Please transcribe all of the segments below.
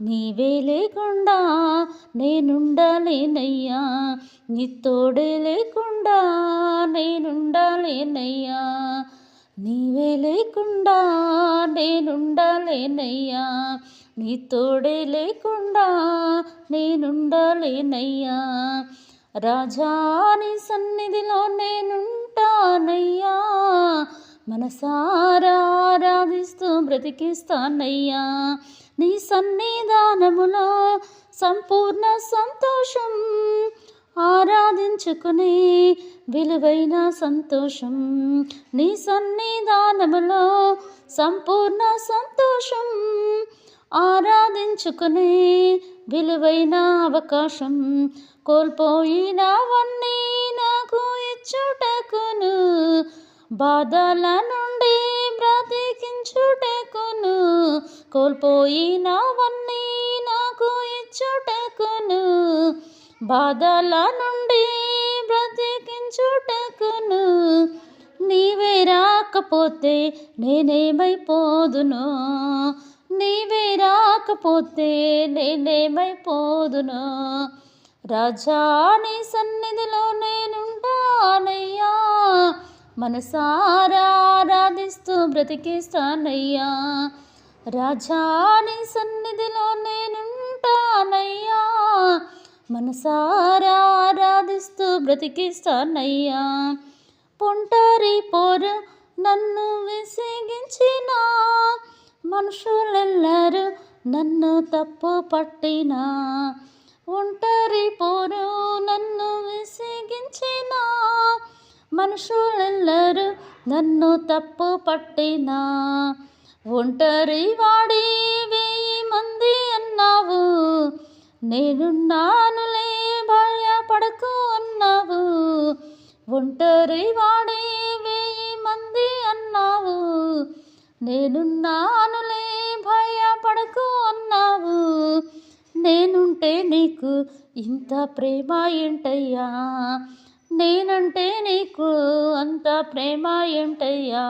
నీవే లేకుండా నేనుండాలేనయ్యా. నీ తోడే లేకుండా నేనుండాలేనయ్యా. నీవే లేకుండా నేనుండాలేనయ్యా. నీ తోడే లేకుండా నేనుండాలేనయ్యా. రాజాని సన్నిధిలో నేనుంటానయ్యా. మనసారా ఆరాధిస్తూ బ్రతికిస్తానయ్యా. నీ సన్నిధానములో సంపూర్ణ సంతోషం ఆరాధించుకునే విలువైన సంతోషం. నీ సన్నిధానములో సంపూర్ణ సంతోషం ఆరాధించుకునే విలువైన అవకాశం. కోల్పోయినవన్నీ నాకు ఇచ్చుటకును బాధల నుండి బ్రతికించుటకును కోల్పోయినవన్నీ నాకు ఇచ్చుటకును. బాధల నుండి బ్రతికించుటకును నీవే రాకపోతే నేనేమైపోదును. నీవే రాకపోతే నేనేమైపోదును. రాజాని సన్నిధిలో నేనుంటానయ్యా. మనసారా ఆరాధిస్తూ బ్రతికిస్తానయ్యా. రాజాని సన్నిధిలో నేనుంటానయ్యా. మనసారా ఆరాధిస్తూ బ్రతికిస్తానయ్యా. పొంటారి పోరు నన్ను విసిగించిన. మనుషులెల్లరూ నన్ను తప్పు పట్టినా ఒంటరి పోరు మనుషులెల్లరూ నన్ను తప్పు పట్టినా. ఒంటరి వాడి వెయ్యి మంది అన్నావు. నేనున్నానులే భయపడకు అన్నావు ఒంటరి వాడి వెయ్యి మంది అన్నావు. నేనున్నానులే భయపడకు అన్నావు నేనుంటే నీకు ఇంత ప్రేమ ఏంటయ్యా? నేనంటే నీకు అంత ప్రేమ ఏంటయ్యా?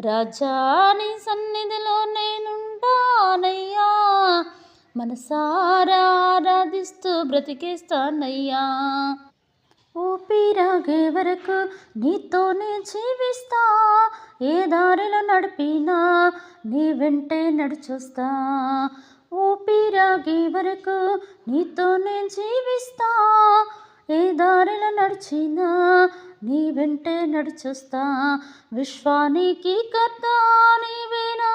రాజా నీ సన్నిధిలో నేనుంటానయ్యా. మనసారా ఆరాధిస్తూ బ్రతికేస్తానయ్యా. ఊపిరాగే వరకు నీతోనే జీవిస్తా. ఏ దారిలో నడిపినా నీ వెంటే నడిచొస్తా. ఊపిరాగే వరకు నీతోనే జీవిస్తా. ఏ దారిలో నడిచినా నీ వెంటే నడిచొస్తా. విశ్వానికి కర్త నీవే నా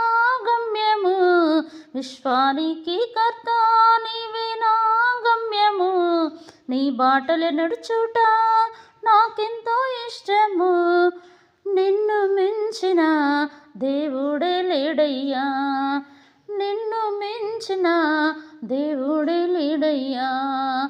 గమ్యము. విశ్వానికి కర్త నీవే నా గమ్యము. నీ బాటలు నడుచుట నాకెంతో ఇష్టము. నిన్ను మించిన దేవుడే లేడయ్యా. నిన్ను మించిన దేవుడే లేడయ్యా.